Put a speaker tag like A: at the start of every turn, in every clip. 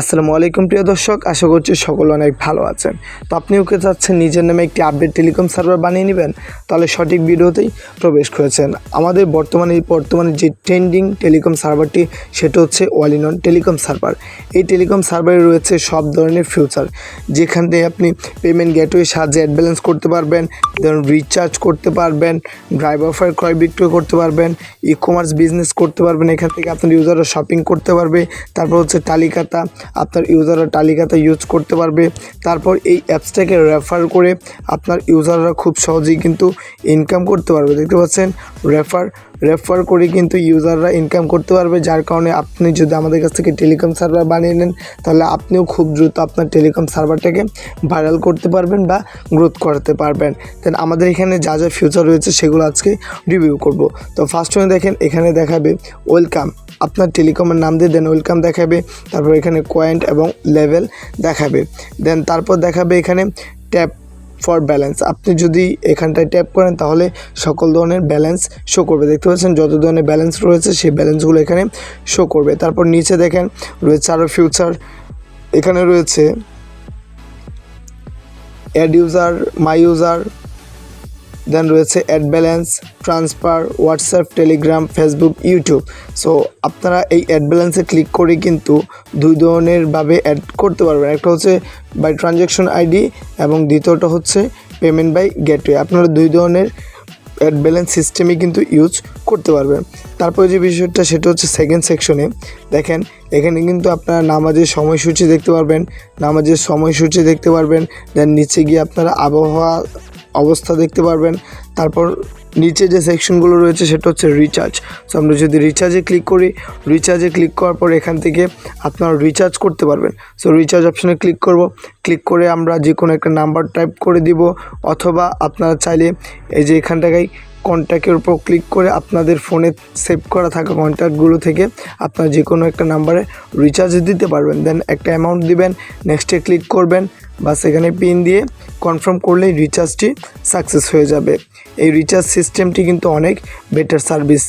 A: আসসালামু আলাইকুম প্রিয় দর্শক, আশা করছি সকল অনেক ভালো আছেন। তো আপনিও কে চাচ্ছেন নিজের নামে একটি আপডেট টেলিকম সার্ভার বানিয়ে নেবেন? তাহলে সঠিক ভিডিওতেই প্রবেশ করেছেন। আমাদের বর্তমানে বর্তমানে যে ট্রেন্ডিং টেলিকম সার্ভারটি সেটা হচ্ছে অল ইন টেলিকম সার্ভার এই টেলিকম সার্ভারে রয়েছে সব ধরনের ফিউচার যেখান থেকে আপনি পেমেন্ট গেটওয়ে সাহায্যে অ্যাড ব্যালেন্স করতে পারবেন, ধরুন রিচার্জ করতে পারবেন ড্রাইভ অফার ক্রয় বিক্রয় করতে পারবেন ই কমার্স বিজনেস করতে পারবেন, এখান থেকে আপনার ইউজাররা শপিং করতে পারবে, তারপর হচ্ছে তালিকাতা আপনার ইউজাররা তালিকাতা ইউজ করতে পারবে। তারপর এই অ্যাপসটাকে রেফার করে আপনার ইউজাররা খুব সহজেই কিন্তু ইনকাম করতে পারবে। দেখতে পাচ্ছেন? রেফার রেফার করে কিন্তু ইউজাররা ইনকাম করতে পারবে। যার কারণে আপনি যদি আমাদের কাছ থেকে টেলিকম সার্ভার বানিয়ে নেন, তাহলে আপনিও খুব দ্রুত আপনার টেলিকম সার্ভারটাকে ভাইরাল করতে পারবেন বা গ্রোথ করতে পারবেন। দেন আমাদের এখানে যা যা ফিউচার রয়েছে, সেগুলো আজকে রিভিউ করব। তো ফার্স্ট দেখেন, এখানে দেখাবে ওয়েলকাম আপনার টেলিকমের নাম দিয়ে দেন ওয়েলকাম দেখাবে, তারপর এখানে কয়েন্ট এবং লেভেল দেখাবে। দেন তারপর দেখাবে এখানে ট্যাপ ফর ব্যালেন্স। আপনি যদি এখানটায় ট্যাপ করেন তাহলে সকল ধরনের ব্যালেন্স শো করবে। দেখতে পাচ্ছেন যত ধরনের ব্যালেন্স রয়েছে সেই ব্যালেন্সগুলো এখানে শো করবে। তারপর নিচে দেখেন রয়েছে আরও ফিউচার, এখানে রয়েছে add user, my user then রয়েছে add balance transfer WhatsApp Telegram Facebook YouTube so আপনারা এই অ্যাড ব্যালেন্সে ক্লিক করে কিন্তু দুই ধরনেরভাবে অ্যাড করতে পারবেন। একটা হচ্ছে বাই ট্রানজ্যাকশন আইডি এবং দ্বিতীয়টা হচ্ছে পেমেন্ট বাই গেটওয়ে আপনারা দুই ধরনের অ্যাড ব্যালেন্স সিস্টেমই কিন্তু ইউজ করতে পারবেন। তারপরে যে বিষয়টা, সেটা হচ্ছে সেকেন্ড সেকশনে দেখেন, এখানে কিন্তু আপনারা নামাজের সময়সূচি দেখতে পারবেন। নামাজের সময়সূচি দেখতে পারবেন। দেন নিচে গিয়ে আপনারা আবহাওয়া অবস্থা দেখতে পারবেন। তারপর নিচে যে সেকশনগুলো রয়েছে সেটা হচ্ছে রিচার্জ সো আমরা যদি রিচার্জে ক্লিক করি রিচার্জে ক্লিক করার পর এখান থেকে আপনারা রিচার্জ করতে পারবেন। সো রিচার্জ অপশানে ক্লিক করব। ক্লিক করে আমরা যে কোনো একটা নাম্বার টাইপ করে দিব, অথবা আপনারা চাইলে এই যে এখান থেকেই কন্ট্যাক্টের উপর ক্লিক করে আপনাদের ফোনে সেভ করা থাকা কন্ট্যাক্টগুলো থেকে আপনার যে কোনো একটা নাম্বারে রিচার্জ দিতে পারবেন। দেন একটা অ্যামাউন্ট দিবেন নেক্সটে ক্লিক করবেন বা সেখানে পিন দিয়ে কনফার্ম করলেই রিচার্জটি সাকসেস হয়ে যাবে। এই রিচার্জ সিস্টেমটি কিন্তু অনেক বেটার সার্ভিস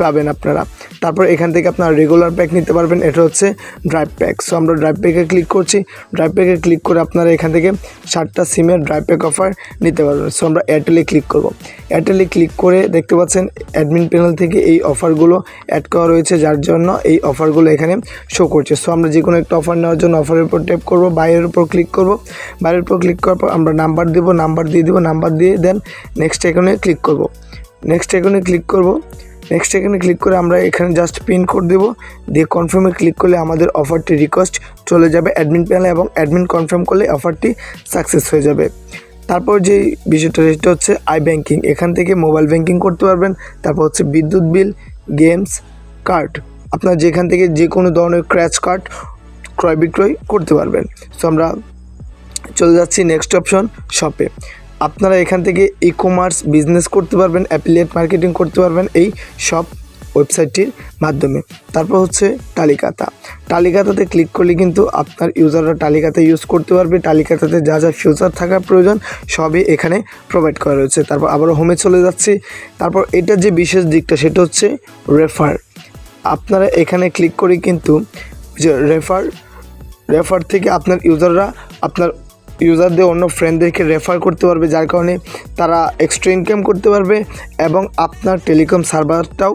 A: পাবেন আপনারা। তারপর এখান থেকে আপনারা রেগুলার প্যাক নিতে পারবেন, এটা হচ্ছে ড্রাইভ প্যাক সো আমরা ড্রাইভ প্যাকে ক্লিক করছি ড্রাইভ প্যাকে ক্লিক করে আপনারা এখান থেকে ষাটটা সিমের ড্রাইভ প্যাক অফার নিতে পারবেন। সো আমরা এয়ারটেলে ক্লিক করব। এয়ারটেলে ক্লিক করে দেখতে পাচ্ছেন অ্যাডমিন প্যানেল থেকে এই অফারগুলো অ্যাড করা রয়েছে, যার জন্য এই অফারগুলো এখানে শো করছে। সো আমরা যে কোনো একটা অফার নেওয়ার জন্য অফারের উপর ট্যাপ করব বাইরের উপর ক্লিক করব। বাইরের উপর ক্লিক করার পর আমরা নাম্বার দেবো নাম্বার দিয়ে দেবো নাম্বার দিয়ে দেন নেক্সট এখানে ক্লিক করব। নেক্সট এখানে ক্লিক করব নেক্সট এখানে ক্লিক করে আমরা এখানে জাস্ট পিন কোড দেবো। দিয়ে কনফার্মে ক্লিক করলে আমাদের অফারটি রিকোয়েস্ট চলে যাবে অ্যাডমিন প্যানেলে এবং অ্যাডমিন কনফার্ম করলে অফারটি সাকসেস হয়ে যাবে। তারপর যে বিষয়টা সেটা হচ্ছে আই ব্যাঙ্কিং এখান থেকে মোবাইল ব্যাঙ্কিং করতে পারবেন। তারপর হচ্ছে বিদ্যুৎ বিল গেমস কার্ড আপনার যেখান থেকে যে কোনো ধরনের ক্র্যাচ কার্ড ক্রয় বিক্রয় করতে পারবেন। সো আমরা চলে যাচ্ছি নেক্সট অপশন শপে আপনারা এখান থেকে ই কমার্স বিজনেস করতে পারবেন অ্যাফিলিয়েট মার্কেটিং করতে পারবেন এই সব ওয়েবসাইটটির মাধ্যমে। তারপর হচ্ছে তালিকাতা। তালিকাতাতে ক্লিক করলে কিন্তু আপনার ইউজাররা তালিকাতে ইউজ করতে পারবে। তালিকাতাতে যা যা ফিউচার থাকার প্রয়োজন সবই এখানে প্রোভাইড করা রয়েছে। তারপর আবারও হোমে চলে যাচ্ছি। তারপর এটার যে বিশেষ দিকটা, সেটা হচ্ছে রেফার আপনারা এখানে ক্লিক করে কিন্তু যে রেফার রেফার থেকে আপনার ইউজাররা আপনার ইউজারদের অন্য ফ্রেন্ডদেরকে রেফার করতে পারবে, যার কারণে তারা এক্সট্রা ইনকাম করতে পারবে এবং আপনার টেলিকম সার্ভারটাও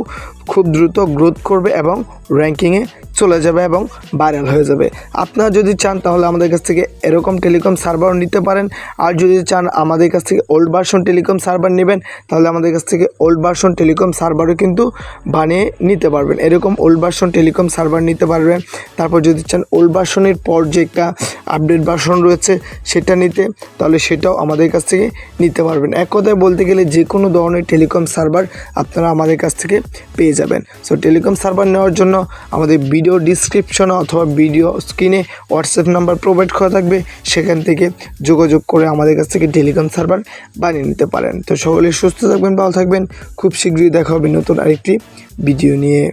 A: খুব দ্রুত গ্রোথ করবে এবং র্যাঙ্কিংয়ে চলে যাবে এবং ভাইরাল হয়ে যাবে। আপনারা যদি চান তাহলে আমাদের কাছ থেকে এরকম টেলিকম সার্ভারও নিতে পারেন। আর যদি চান আমাদের কাছ থেকে ওল্ড ভার্সন টেলিকম সার্ভার নেবেন, তাহলে আমাদের কাছ থেকে ওল্ড ভার্সন টেলিকম সার্ভারও কিন্তু বানিয়ে নিতে পারবেন। এরকম ওল্ড ভার্সন টেলিকম সার্ভার নিতে পারবেন। তারপর যদি চান ওল্ড ভার্সনের পর যে একটা আপডেট ভার্সন রয়েছে সেটা নিতে, তাহলে সেটাও আমাদের কাছ থেকে নিতে পারবেন। এক কথায় বলতে গেলে যে কোনো ধরনের টেলিকম সার্ভার আপনারা আমাদের কাছ থেকে পেয়ে যাবেন। সো টেলিকম সার্ভার নেওয়ার জন্য আমাদের ভিডিও ডিসক্রিপশনে অথবা ভিডিও স্ক্রিনে হোয়াটসঅ্যাপ নাম্বার প্রোভাইড করা থাকবে। সেখান থেকে যোগাযোগ করে আমাদের কাছ থেকে টেলিকম সার্ভার বানিয়ে নিতে পারেন। তো সকলে সুস্থ থাকবেন, ভালো থাকবেন। খুব শীঘ্রই দেখা হবে নতুন আরেকটি ভিডিও নিয়ে।